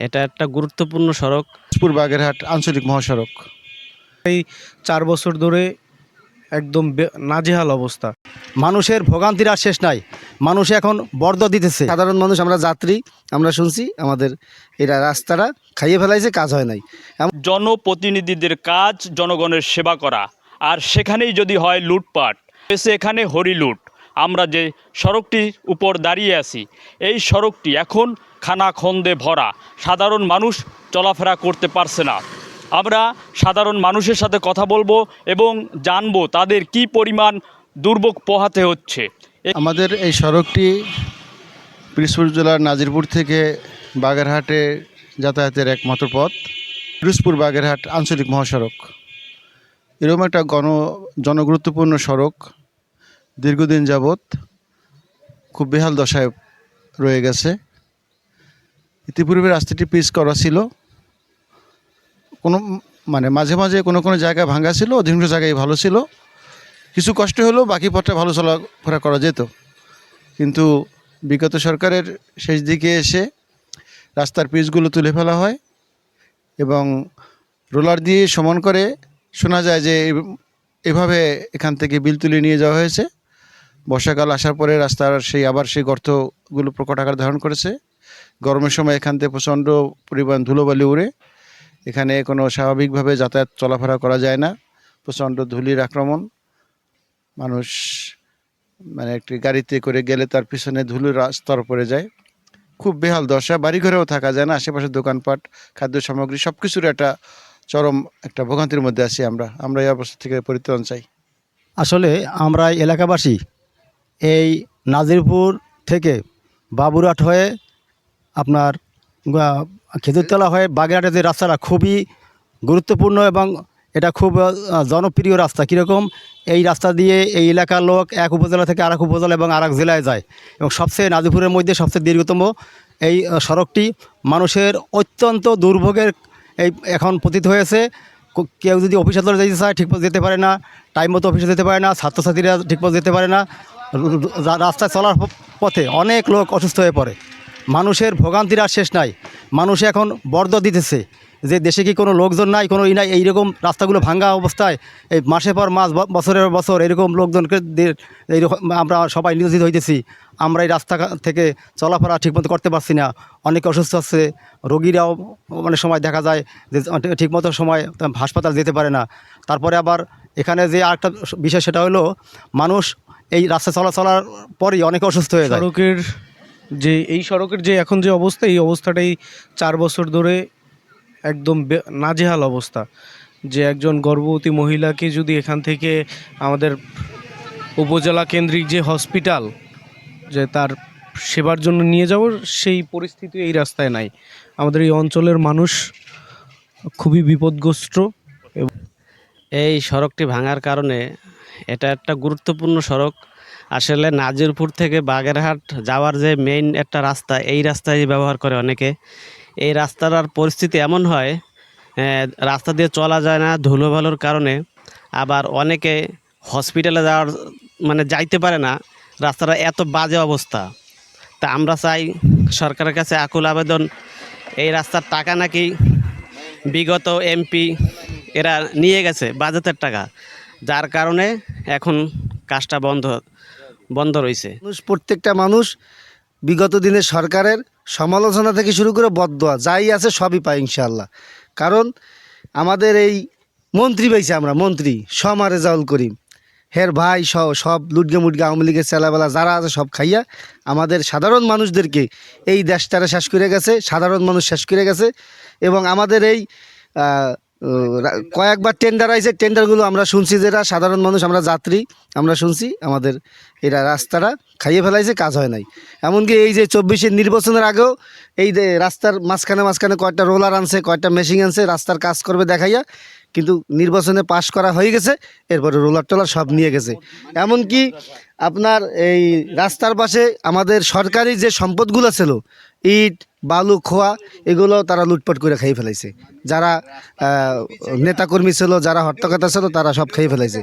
এটা একটা গুরুত্বপূর্ণ সড়ক। দিনাজপুর বাগেরহাট আঞ্চলিক মহাসড়ক। এই চার বছর ধরে একদম নাজেহাল অবস্থা। মানুষের ভোগান্তির আর শেষ নাই। মানুষ এখন বর্দ দিতেছে। সাধারণ মানুষ আমরা যাত্রী আমরা শুনছি আমাদের এরা রাস্তাটা খাইয়ে ফেলাইছে কাজ হয় নাই। জনপ্রতিনিধিদের কাজ জনগণের সেবা করা। আর সেখানেই যদি হয় লুটপাট। এসে এখানে হরিলুট। আমরা যে সড়কটির উপর দাঁড়িয়ে আছি এই সড়কটি এখন খানাখন্দে ভরা। সাধারণ মানুষ চলাফেরা করতে পারছে না। আমরা সাধারণ মানুষের সাথে কথা বলব এবং জানব তাদের কি পরিমাণ দুর্ভোগ পোহাতে হচ্ছে। আমাদের এই সড়কটি পিরোজপুর জেলার নাজিরপুর থেকে বাগেরহাটে যাতায়াতের একমাত্র পথ। পিরোজপুর বাগেরহাট আঞ্চলিক মহাসড়ক। এরকম একটা গণ জনগুরুত্বপূর্ণ সড়ক দীর্ঘদিন যাবৎ খুব বেহাল দশায় রয়ে গেছে। ইতিপূর্বে রাস্তাটি পিচ করা ছিল। কোনো মানে মাঝে মাঝে কোনো কোনো জায়গায় ভাঙা ছিল, অধিকাংশ জায়গায় ভালো ছিল। কিছু কষ্ট হলেও বাকি পথটা ভালো চলাফেরা করা যেত। কিন্তু বিগত সরকারের শেষ দিকে এসে রাস্তার পিচগুলো তুলে ফেলা হয় এবং রোলার দিয়ে সমান করে শোনা যায় যে এভাবে এখান থেকে বিল তুলে নিয়ে যাওয়া হয়েছে। বর্ষাকাল আসার পরে রাস্তার সেই আবার সেই গর্তগুলো প্রকট আকার ধারণ করেছে। গরমের সময় এখান থেকে প্রচণ্ড পরিমাণ ধুলোবালি উড়ে। এখানে কোনো স্বাভাবিকভাবে যাতায়াত চলাফেরা করা যায় না। প্রচণ্ড ধুলির আক্রমণ। মানুষ মানে একটি গাড়িতে করে গেলে তার পিছনে ধুলোর স্তর পড়ে যায়। খুব বেহাল দশা। বাড়িঘরেও থাকা যায় না। আশেপাশে দোকানপাট, খাদ্য সামগ্রী সব কিছুর একটা চরম একটা ভোগান্তির মধ্যে আছি আমরা। আমরা এই অবস্থা থেকে পরিত্রাণ চাই। আসলে আমরা এলাকাবাসী এই নাজিরপুর থেকে বাবুরহাট হয়ে আপনার খেজুরতলা হয়ে বাগেরহাটের যে রাস্তাটা খুবই গুরুত্বপূর্ণ এবং এটা খুব জনপ্রিয় রাস্তা। কীরকম? এই রাস্তা দিয়ে এই এলাকার লোক এক উপজেলা থেকে আরেক উপজেলা এবং আরেক জেলায় যায় এবং সবচেয়ে নাজিরপুরের মধ্যে সবচেয়ে দীর্ঘতম এই সড়কটি মানুষের অত্যন্ত দুর্ভোগের এই, এখন পতিত হয়েছে। কেউ যদি অফিসে ধরে যেতে চায় ঠিকমতো যেতে পারে না। টাইম মতো অফিসে যেতে পারে না। ছাত্রছাত্রীরা ঠিকমতো যেতে পারে না। রাস্তায় চলার পথে অনেক লোক অসুস্থ হয়ে পড়ে। মানুষের ভোগান্তির আর শেষ নাই। মানুষ এখন বর্দ দিতেছে। যে দেশে কি কোনো লোকজন নাই, কোনো ই নাই, এইরকম রাস্তাগুলো ভাঙ্গা অবস্থায় এই মাসে পর মাস বছরের বছর এরকম লোকজনকে এইরকম আমরা সবাই নিয়োজিত হইতেছি। আমরা এই রাস্তা থেকে চলাফেরা ঠিকমতো করতে পারছি না। অনেকে অসুস্থ আছে, রোগীরাও অনেক সময় দেখা যায় যে ঠিকমতো সময় হাসপাতাল যেতে পারে না। তারপরে আবার এখানে যে আরেকটা বিষয় সেটা হলো, মানুষ এই রাস্তা চলা চলার পরেই অনেকে অসুস্থ হয়ে যায়। যে এই সড়কের যে এখন যে অবস্থা, এই অবস্থাটাই চার বছর ধরে একদম নাজেহাল অবস্থা। যে একজন গর্ভবতী মহিলাকে যদি এখান থেকে আমাদের উপজেলা কেন্দ্রিক যে হসপিটাল, যে তার সেবার জন্য নিয়ে যাব, সেই পরিস্থিতি এই রাস্তায় নাই। আমাদের এই অঞ্চলের মানুষ খুবই বিপদগ্রস্ত। এই সড়কটি ভাঙার কারণে এটা একটা গুরুত্বপূর্ণ সড়ক। আসলে নাজিরপুর থেকে বাগেরহাট যাওয়ার যে মেইন একটা রাস্তা, এই রাস্তায় ব্যবহার করে অনেকে। এই রাস্তার আর পরিস্থিতি এমন হয় রাস্তা দিয়ে চলা যায় না ধুলোবালুর কারণে। আবার অনেকে হসপিটালে যাওয়ার মানে যাইতে পারে না, রাস্তাটা এত বাজে অবস্থা। তা আমরা চাই সরকারের কাছে আকুল আবেদন, এই রাস্তার টাকা নাকি বিগত এমপি এরা নিয়ে গেছে বাজেটের টাকা। যার কারণে এখন কাজটা বন্ধ বন্ধ রয়েছে। প্রত্যেকটা মানুষ বিগত দিনের সরকারের সমালোচনা থেকে শুরু করে বদোয়া যাই আছে সবই পাই ইনশাল্লাহ কারণ আমাদের এই মন্ত্রী পাইছে আমরা, মন্ত্রী সমা রেজাউল করিম। হের ভাই সহ সব লুটগে মুটগে আওয়ামী লীগের চেলাবেলা যারা আছে সব খাইয়া আমাদের সাধারণ মানুষদেরকে এই দেশটারে শেষ করে গেছে, সাধারণ মানুষ শেষ করে গেছে এবং আমাদের এই কয়েকবার টেন্ডার আইছে টেন্ডারগুলো আমরা শুনছি যেটা সাধারণ মানুষ, আমরা যাত্রী, আমরা শুনছি আমাদের এরা রাস্তাটা খাইয়ে ফেলাইছে, কাজ হয় নাই। এমনকি এই যে চব্বিশের নির্বাচনের আগেও এই যে রাস্তার মাঝখানে মাঝখানে কয়েকটা রোলার আনছে, কয়েকটা মেশিন আনছে, রাস্তার কাজ করবে দেখাইয়া, কিন্তু নির্বাচনে পাশ করা হয়ে গেছে, এরপরে রোলার টোলার সব নিয়ে গেছে। এমনকি আপনার এই রাস্তার পাশে আমাদের সরকারি যে সম্পদগুলো ছিল ইট, বালু, খোয়া, এগুলো তারা লুটপাট করে খেয়ে ফেলাইছে। যারা নেতাকর্মী ছিল, যারা হট্টকাতা ছিল, তারা সব খেয়ে ফেলাইছে।